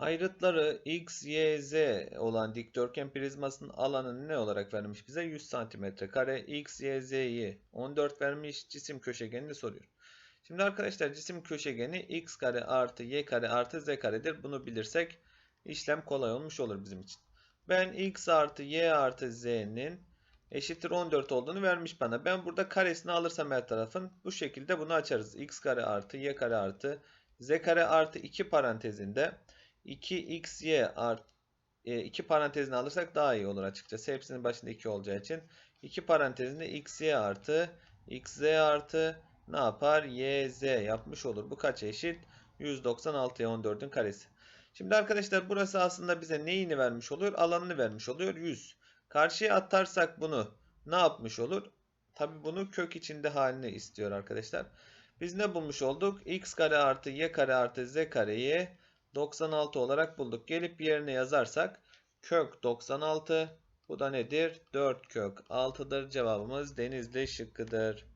Ayrıtları x, y, z olan dikdörtgen prizmasının alanını ne olarak vermiş bize? 100 cm kare x, y, z'yi 14 vermiş. Cisim köşegenini soruyor. Şimdi arkadaşlar cisim köşegeni x kare artı y kare artı z karedir. Bunu bilirsek işlem kolay olmuş olur bizim için. Ben x artı y artı z'nin eşittir 14 olduğunu vermiş bana. Ben burada karesini alırsam her tarafın bu şekilde bunu açarız. x kare artı y kare artı z kare artı 2 parantezinde 2xy art 2 parantezini alırsak daha iyi olur açıkçası. Hepsinin başında 2 olacağı için. 2 parantezinde xy artı xz artı ne yapar? yz yapmış olur. Bu kaç eşit? 196'ya 14'ün karesi. Şimdi arkadaşlar burası aslında bize neyini vermiş oluyor? Alanını vermiş oluyor. 100. Karşıya atarsak bunu ne yapmış olur? Tabi bunu kök içinde halini istiyor arkadaşlar. Biz ne bulmuş olduk? x kare artı y kare artı z kareyi 96 olarak bulduk. Gelip yerine yazarsak kök 96 bu da nedir? 4 kök 6'dır. Cevabımız Denizli şıkkıdır.